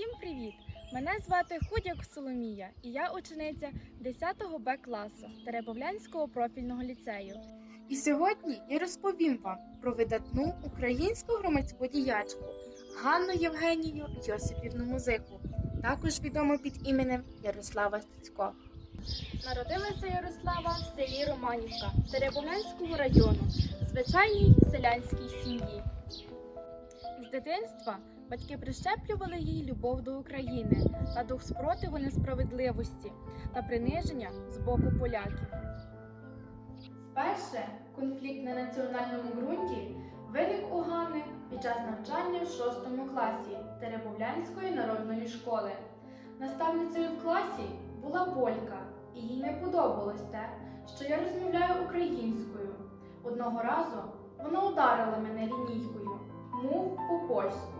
Всім привіт! Мене звати Худяк Соломія, і я учениця 10 Б класу Теребовлянського профільного ліцею. І сьогодні я розповім вам про видатну українську громадську діячку Ганну Євгенію Йосипівну Музику, також відому під іменем Ярослава Стецько. Народилася Ярослава в селі Романівка Теребовлянського району, звичайній селянській сім'ї. З дитинства батьки прищеплювали їй любов до України та дух спротиву несправедливості та приниження з боку поляків. Вперше конфлікт на національному ґрунті виник у Ганни під час навчання в 6 класі Теребовлянської народної школи. Наставницею в класі була полька, і їй не подобалось те, що я розмовляю українською. Одного разу вона ударила мене лінійкою, мов по польську.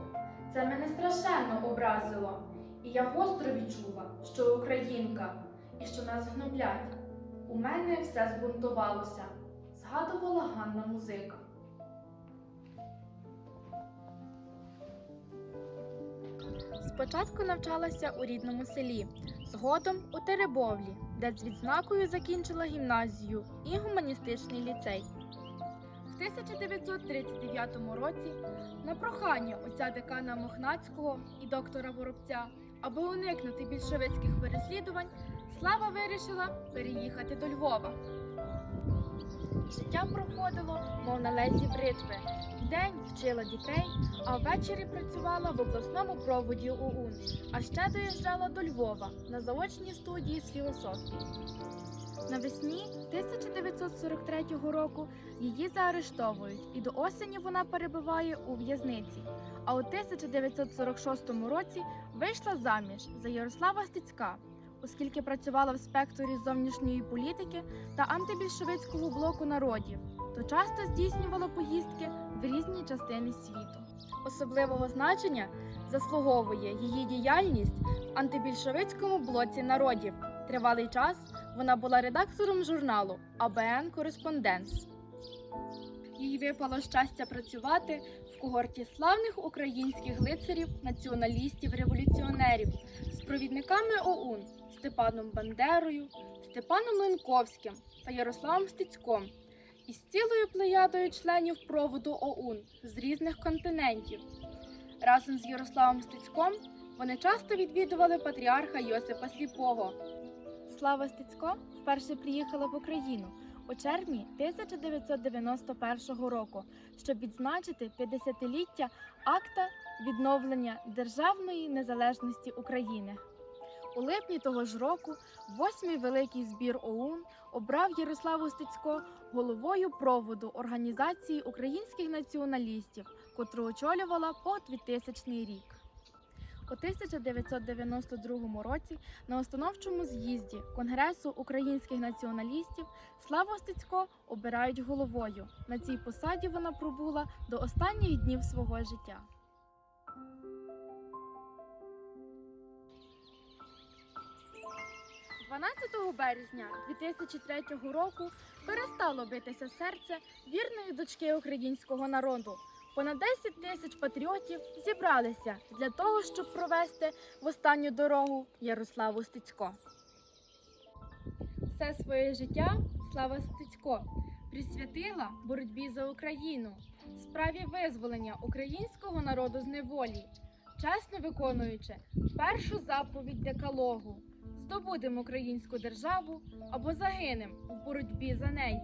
Це мене страшенно образило, і я гостро відчула, що українка і що нас гноблять. У мене все збунтувалося, згадувала Ганна музика. Спочатку навчалася у рідному селі, згодом у Теребовлі, де з відзнакою закінчила гімназію і гуманістичний ліцей. В 1939 році на прохання отця декана Мохнацького і доктора Воробця, аби уникнути більшовицьких переслідувань, Слава вирішила переїхати до Львова. Життя проходило, мов на лезі бритви. Вдень вчила дітей, а ввечері працювала в обласному проводі ОУН, а ще доїжджала до Львова на заочній студії з філософії. Навесні 1943 року її заарештовують, і до осені вона перебуває у в'язниці. А у 1946 році вийшла заміж за Ярослава Стецька, оскільки працювала в спекторі зовнішньої політики та антибільшовицького блоку народів, то часто здійснювала поїздки в різні частини світу. Особливого значення заслуговує її діяльність в антибільшовицькому блоці народів. Тривалий час вона була редактором журналу АБН Кореспонденс. Їй випало щастя працювати в когорті славних українських лицарів, націоналістів, революціонерів з провідниками ОУН Степаном Бандерою, Степаном Ленковським та Ярославом Стецьком із цілою плеядою членів проводу ОУН з різних континентів. Разом з Ярославом Стецьком вони часто відвідували патріарха Йосипа Сліпого. Слава Стецько вперше приїхала в Україну у червні 1991 року, щоб відзначити 50-ліття акта відновлення державної незалежності України. У липні того ж року восьмий великий збір ОУН обрав Ярославу Стецько головою проводу Організації українських націоналістів, котру очолювала по 2000 рік. У 1992 році на установчому з'їзді Конгресу українських націоналістів Славу Стецько обирають головою. На цій посаді вона пробула до останніх днів свого життя. – 12 березня 2003 року перестало битися серце вірної дочки українського народу. Понад 10 тисяч патріотів зібралися для того, щоб провести в останню дорогу Ярославу Стецько. Все своє життя Слава Стецько присвятила боротьбі за Україну, справі визволення українського народу з неволі, чесно виконуючи першу заповідь декалогу здобудемо українську державу або загинемо в боротьбі за неї.